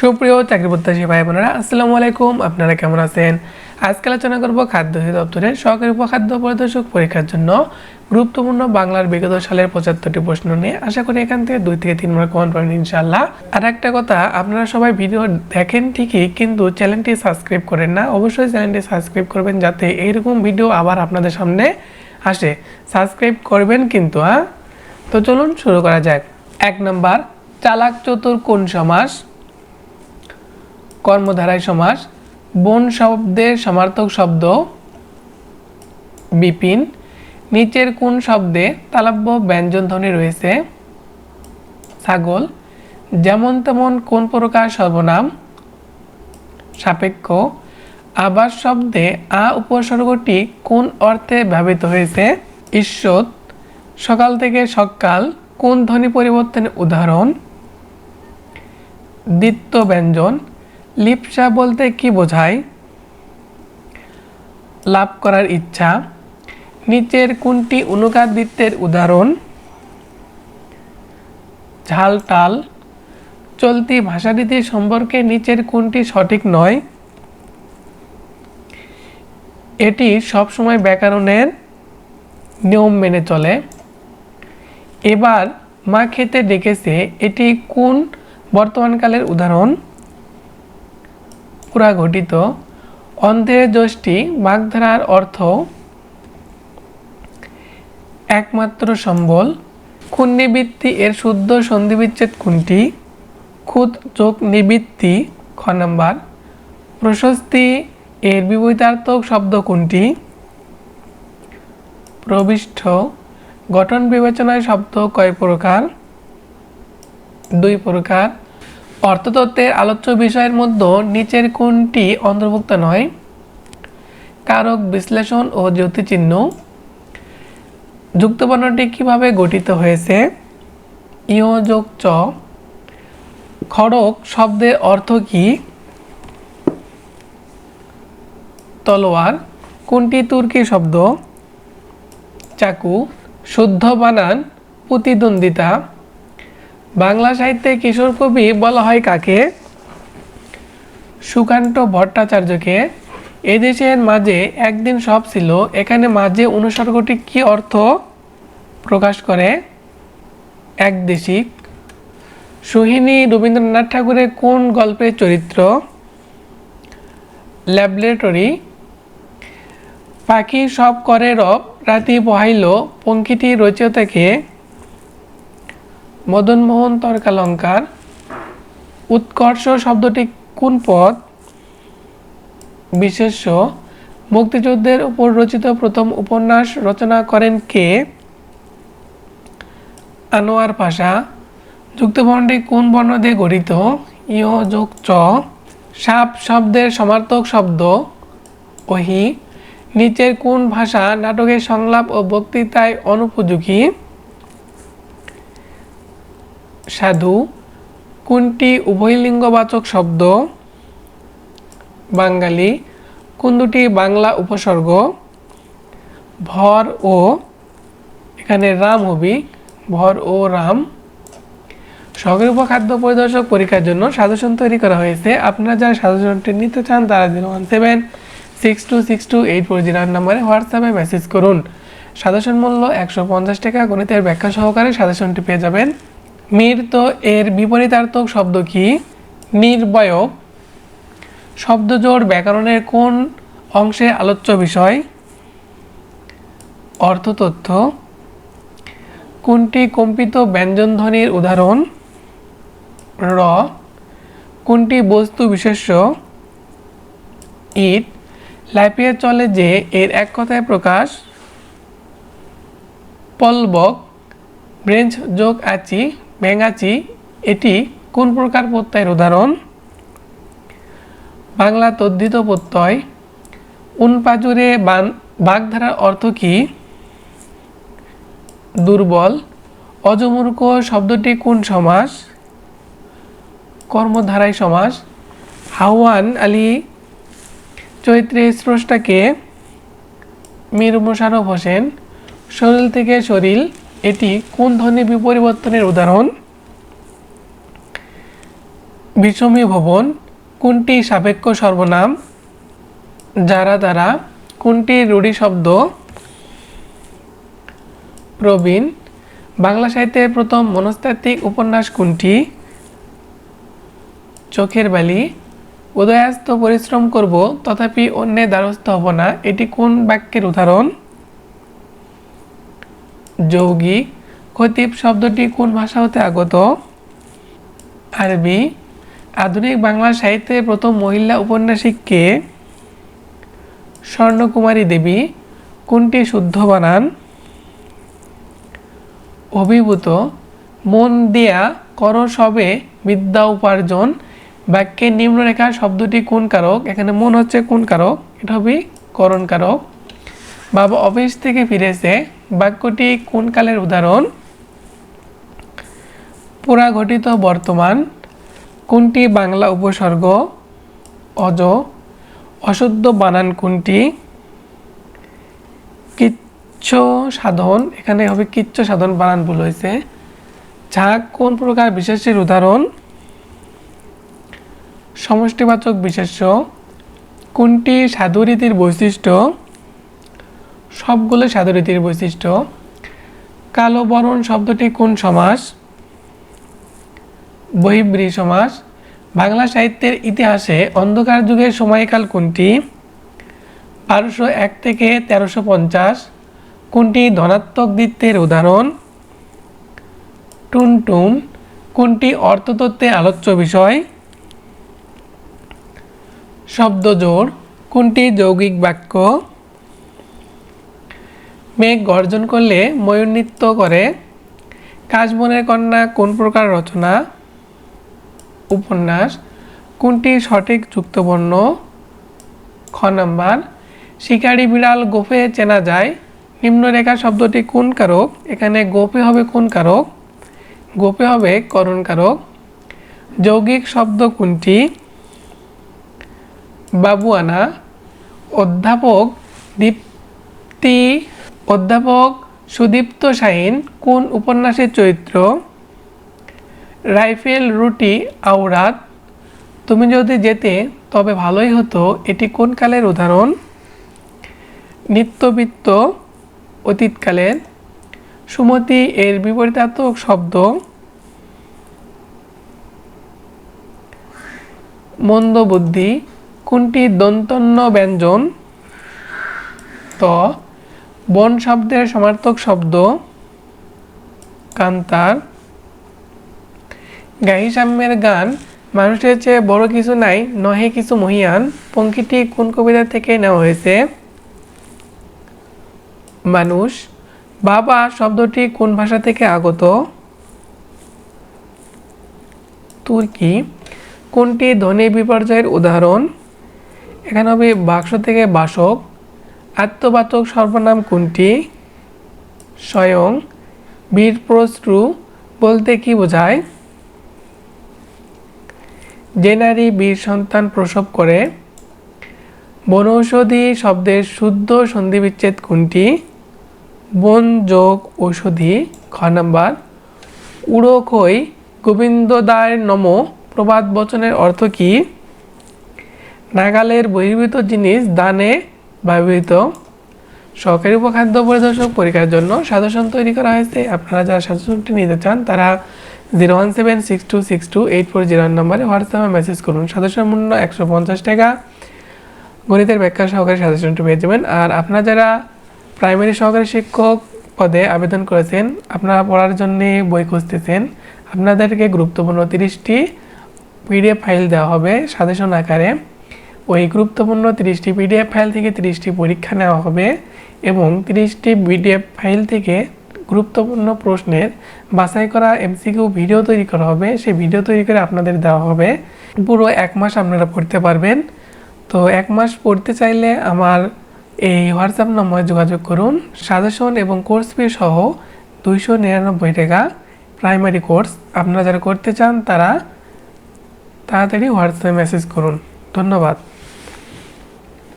সুপ্রিয় চাকরি প্রত্যাশী ভাই বোনেরা, আসসালামু আলাইকুম। আপনারা কেমন আছেন? আজকে আলোচনা করব খাদ্য দপ্তরের সরকারি উপখাদ্য পরিদর্শক পরীক্ষার জন্য গুরুত্বপূর্ণ বাংলার বিগত সালের পঁচাত্তরটি প্রশ্ন নিয়ে। আশা করি এখান থেকে দুই থেকে তিন মার্ক কমন পাবেন ইনশাল্লাহ আর একটা কথা, আপনারা সবাই ভিডিও দেখেন ঠিকই, কিন্তু চ্যানেলটি সাবস্ক্রাইব করেন না। অবশ্যই চ্যানেলটি সাবস্ক্রাইব করবেন যাতে এইরকম ভিডিও আবার আপনাদের সামনে আসে। সাবস্ক্রাইব করবেন কিন্তু হ্যাঁ? তো চলুন শুরু করা যাক। এক নম্বর, চালাক চতুর কোন সমাস কর্মধারায় সমাস। বন শব্দের সমার্থক শব্দ বিপিন। নিচের কোন শব্দে তালব্য ব্যঞ্জন ধ্বনি রয়েছে? ছাগল। যেমন তেমন কোন প্রকার সর্বনাম? সাপেক্ষ। আবাস শব্দে আ উপসর্গটি কোন অর্থে ব্যবহৃত হয়েছে? ঈশ্বর। সকাল থেকে সকাল কোন ধ্বনি পরিবর্তনের উদাহরণ? দ্বিত্ব ব্যঞ্জন। লিপসা বলতে কি বোঝায়? লাভ করার ইচ্ছা। নিচের কোনটি অনুকার দ্বিত্বের উদাহরণ? ঝাল টাল চলতি ভাষারীতি সম্পর্কে নিচের কোনটি সঠিক নয়? এটি সবসময় ব্যাকরণের নিয়ম মেনে চলে। এবার মা খেতে ডেকেছে, এটি কোন বর্তমানকালের উদাহরণ? পুরা ঘটিত অন্ধের যষ্টি বাগধারার অর্থ একমাত্র সম্বল। খুন নিবৃত্তি এর শুদ্ধ সন্ধিবিচ্ছেদ কোনটি? খুদ চোখ নিবৃত্তি, খ নাম্বার। প্রশস্তি এর বিপরীতার্থক শব্দ কোনটি? প্রবিষ্ঠ গঠন বিবেচনায় শব্দ কয় প্রকার? দুই প্রকার। অর্থতত্ত্বের আলোচ্য বিষয়ের মধ্যে নিচের কোনটি অন্তর্ভুক্ত নয়? কারক, বিশ্লেষণ ও জ্যোতিচিহ্ন। যুক্তবর্ণটি কীভাবে গঠিত হয়েছে? ইয় যোগ চ। খড়ক শব্দের অর্থ কি? তলোয়ার, কোনটি তুর্কি শব্দ? চাকু, শুদ্ধ বানান, প্রতিদ্বন্দ্বিতা। বাংলা সাহিত্যে কিশোর কবি বলা হয় কাকে? সুকান্ত ভট্টাচার্যকে। এদেশের মাঝে একদিন সব ছিল, এখানে মাঝে অনুসর্গটি কি অর্থ প্রকাশ করে? একদেশিক সোহিনী রবীন্দ্রনাথ ঠাকুরের কোন গল্পের চরিত্র? ল্যাবরেটরি। পাখি সব করে রব, রাতি বহাইল পঙ্কিটি রচিতাকে মদনমোহন তর্কালঙ্কার। উৎকর্ষ শব্দটি কোন পদ? বিশেষ্য, মুক্তিযুদ্ধের উপর রচিত প্রথম উপন্যাস রচনা করেন কে? আনোয়ার পাশা। যুক্তবর্ণটি কোন বর্ণ দিয়ে গঠিত? ইয় যোগ চ। সাপ শব্দের সমার্থক শব্দ। ওহি। নিচের কোন ভাষা নাটকের সংলাপ ও বক্তৃতায় অনুপযোগী? সাধু, কোনটি উভয়লিঙ্গবাচক শব্দ? বাঙালি কোন দুটি বাংলা উপসর্গ? ভর ও, এখানে রাম হবি, ভর ও রাম। সহকারী খাদ্য পরিদর্শক পরীক্ষার জন্য সাজেশন তৈরি করা হয়েছে। আপনারা যারা সাজেশনটি নিতে চান, তারা zero one seven six two six two eight four zero নাম্বারে হোয়াটসঅ্যাপে মেসেজ করুন। সাজেশন মূল্য একশো পঞ্চাশ টাকা। গণিতের ব্যাখ্যা সহকারে সাজেশনটি পেয়ে যাবেন। মৃত এর বিপরীতার্থক শব্দ কি? নির্বয়। শব্দজোড় ব্যাকরণের কোন অংশে আলোচ্য বিষয়? অর্থতথ্য। কোনটি কম্পিত ব্যঞ্জনধ্বনির উদাহরণ? র। কোনটি বস্তু বিশেষ্য? ইট। লাইপিয়ে চলে যে এর এক কথায় প্রকাশ। পলবক। ব্রেঞ্চ যোগ আচি। ব্যাঙাচি এটি কোন প্রকার প্রত্যয়ের উদাহরণ? বাংলা তদ্ধিত প্রত্যয়, উনপাজুরে বান, বাগধারার অর্থ কি? দুর্বল অজমূর্খ শব্দটি কোন সমাস? কর্মধারায় সমাস। হাওয়ান আলী চৈত্রে স্রষ্টাকে মীর মোশারফ হোসেন শরীর থেকে শরীর এটি কোন ধ্বনি বিপরিবর্তনের উদাহরণ? বিষমী ভবন, কোনটি সাপেক্ষ সর্বনাম? যারা দ্বারা, কোনটি রূঢ়ি শব্দ? প্রবীণ, বাংলা সাহিত্যের প্রথম মনস্তাত্ত্বিক উপন্যাস কোনটি? চোখের বালি, উদয়াস্ত পরিশ্রম করব, তথাপি অন্যের দ্বারস্থ হব না, এটি কোন বাক্যের উদাহরণ? যৌগিক খতিব শব্দটি কোন ভাষা হতে আগত? আরবি। আধুনিক বাংলা সাহিত্যে প্রথম মহিলা উপন্যাসিক কে? স্বর্ণকুমারী দেবী। কোনটি শুদ্ধ বানান? অভিভূত। মন দিয়া কর সবে বিদ্যা উপার্জন। বাক্যের নিম্নরেখা শব্দটি কোন কারক? এখানে মন হচ্ছে কোন কারক? এটা হবে করণ কারক। বাবা অফিস থেকে ফিরেছে বাক্যটি কোন কালের উদাহরণ? পুরা ঘটিত বর্তমান, কোনটি বাংলা উপসর্গ? অজ, অশুদ্ধ বানান কোনটি? কিচ্ছ সাধন, এখানে হবে কিচ্ছ সাধন বানান ভুল হয়েছে। ঝাঁক কোন প্রকার বিশেষের উদাহরণ? সমষ্টিবাচক বিশেষ্য, কোনটি সাধুরীতির বৈশিষ্ট্য? সবগুলো সাধুরীতির বৈশিষ্ট্য। কালো বরণ শব্দটি কোন সমাস? বহিব্রী সমাস। বাংলা সাহিত্যের ইতিহাসে অন্ধকার যুগের সময়কাল কোনটি? বারোশো এক থেকে তেরোশো পঞ্চাশ। কোনটি ধনাত্মক দ্বিত্বের উদাহরণ? টুনটুন কোনটি অর্থতত্ত্বে আলোচ্য বিষয়? শব্দজোড়। কোনটি যৌগিক বাক্য? মেঘ গর্জন করলে ময়ূর নৃত্য করে। কাশবনের কন্যা কোন প্রকার রচনা? উপন্যাস, কোনটি সঠিক যুক্তবর্ণ? খ নাম্বার, শিকারি বিড়াল গোফে চেনা যায়। নিম্নরেখা শব্দটি কোন কারক? এখানে গোপে হবে কোন কারক? গোপে হবে করণ কারক। যৌগিক শব্দ কোনটি? বাবুয়ানা, অধ্যাপক দীপ্তি অধ্যাপক সুদীপ্ত শাহিন, কোন উপন্যাসের চরিত্র? রাইফেল, রুটি, আওরাত। তুমি যদি যেতে, তবে ভালোই হতো। এটি কোন কালের উদাহরণ? নিত্যবৃত্ত, অতীতকালের। সুমতি, এর বিপরীতাত্মক শব্দ। মন্দবুদ্ধি। কোনটি দন্তন্য ব্যঞ্জন ত বন শব্দের সমার্থক শব্দ কান্তার। গাহি সাম্যের গান, মানুষের চেয়ে বড় কিছু নাই, নহে কিছু মহিয়ান পঙ্ক্তিটি কোন কবিতা থেকে নেওয়া হয়েছে? মানুষ, বাবা শব্দটি কোন ভাষা থেকে আগত? তুর্কি, কোনটি ধ্বনি বিপর্যয়ের উদাহরণ? এখানে হবে বাক্স থেকে বাসক আত্মবাচক সর্বনাম কোনটি? স্বয়ং বীরপ্রশ্রু বলতে কি বোঝায়? যে নারী বীর সন্তান প্রসব করে, বনৌষধি শব্দের শুদ্ধ সন্ধিবিচ্ছেদ কোনটি? বন যোগ ঔষধি, খ নাম্বার। উড়োখই গোবিন্দদায় নম, প্রবাদ বচনের অর্থ কি? নাগালের বহির্ভূত জিনিস দানে ব্যবহৃত সরকারি উপখাদ্য পরিদর্শক পরীক্ষার জন্য সাজেশন তৈরি করা হয়েছে। আপনারা যারা সাজেশনটি নিতে চান, তারা zero one seven six two six two eight four zero নম্বরে হোয়াটসঅ্যাপে মেসেজ করুন। সাজেশন মূল্য একশো পঞ্চাশ টাকা। গণিতের ব্যাখ্যা সহকারে সাজেশনটি পেয়ে যাবেন। আর আপনারা যারা প্রাইমারি সহকারী শিক্ষক পদে আবেদন করেছেন, আপনারা পড়ার জন্য বই খুঁজতেছেন, আপনাদেরকে গুরুত্বপূর্ণ তিরিশটি পিডিএফ ফাইল দেওয়া হবে সাজেশন আকারে। ওই গুরুত্বপূর্ণ তিরিশটি পিডিএফ ফাইল থেকে তিরিশটি পরীক্ষা নেওয়া হবে এবং তিরিশটি পিডিএফ ফাইল থেকে গুরুত্বপূর্ণ প্রশ্নের বাছাই করা এমসিকিউ ভিডিও তৈরি করা হবে। সেই ভিডিও তৈরি করে আপনাদের দেওয়া হবে। পুরো এক মাস আপনারা পড়তে পারবেন। তো এক মাস পড়তে চাইলে আমার এই হোয়াটসঅ্যাপ নম্বরে যোগাযোগ করুন। সাজেশন এবং কোর্স ফি সহ দুইশো নিরানব্বই টাকা প্রাইমারি কোর্স। আপনারা যারা করতে চান তারা তাড়াতাড়ি হোয়াটসঅ্যাপে মেসেজ করুন। ধন্যবাদ।